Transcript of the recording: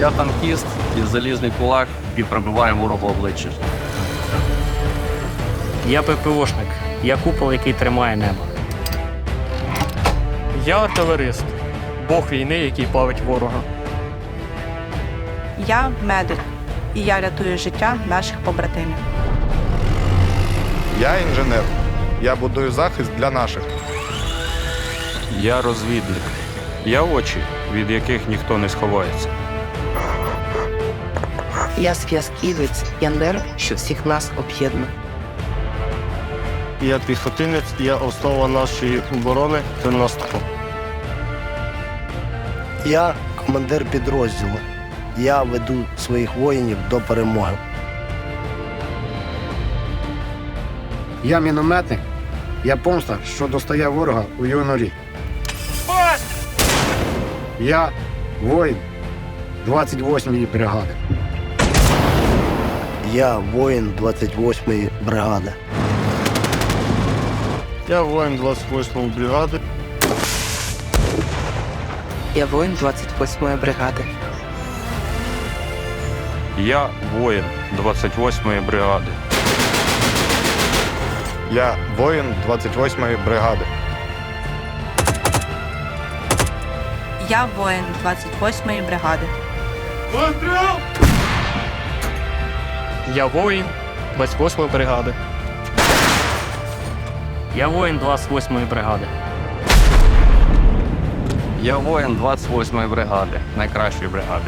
Я танкіст і залізний кулак і пробиваю ворогу обличчя. Я ППОшник. Я купол, який тримає небо. Я артилерист, бог війни, який плавить ворога. Я медик, і я рятую життя наших побратимів. Я інженер. Я будую захист для наших. Я розвідник. Я очі, від яких ніхто не сховається. Я зв'язківець, я нерв, що всіх нас об'єднує. Я піхотинець, я основа нашої оборони та наступу. Я командир підрозділу. Я веду своїх воїнів до перемоги. Я мінометник. Я помста, що достає ворога у його норі. Я воїн 28-ї бригади. Я воїн 28-ї бригади. Я воїн 28-ї бригади. Я воїн 28-ї бригади. Я воїн 28-ї бригади. Я воїн 28-ї бригади. Я воїн 28-ї бригади. Я воїн 28-ї бригади. Я воїн 28-ї бригади. Я воїн 28-ї бригади, найкращої бригади.